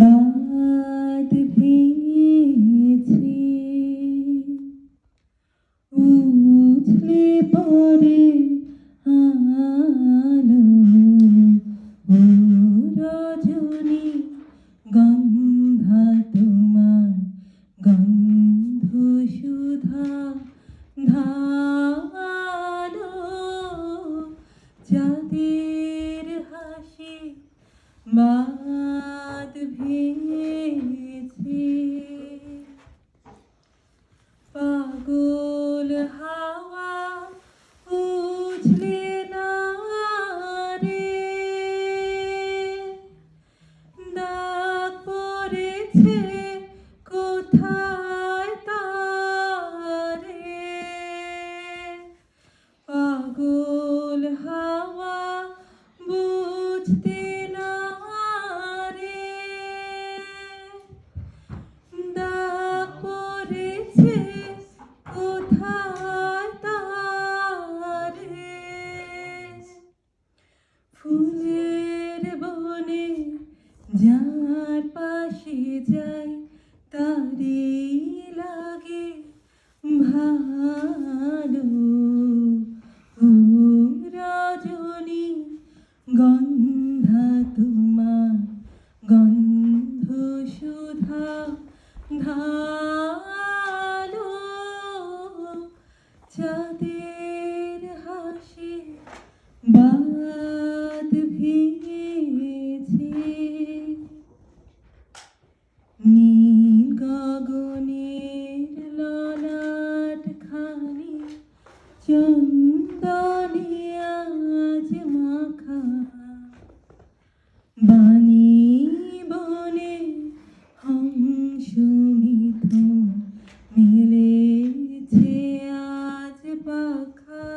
বাদ ভেঙেছে উছলে পড়ে আলো ও গন্ধা তোমার গন্ধ ধালো। যাদের হাসি বাদ ভেঙেছে পাগল যার পাশে যাই তারে লাগে ভালো। ও রজনী গন্ধা তোমার গন্ধ সুধা ধালো চাঁদের চন্দনে আজ মাখা। বাণী বনে হংস মিথুন মিলেছে আজ পাখা।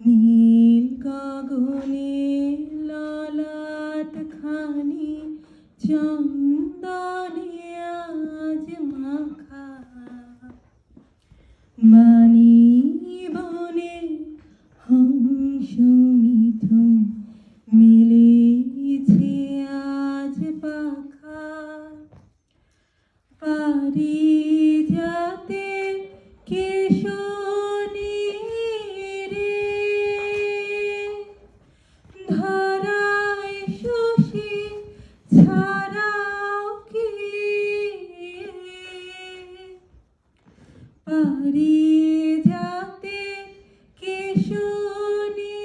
নীল গগনে ললাট খানি চন্দনে মাখা। মানি পারি যাতে কেশনী রে। ধরায় শশী ছাড়াও কি পারি যাতে কেশনী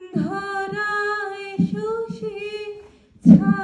ধরায় শশী ছাড়াও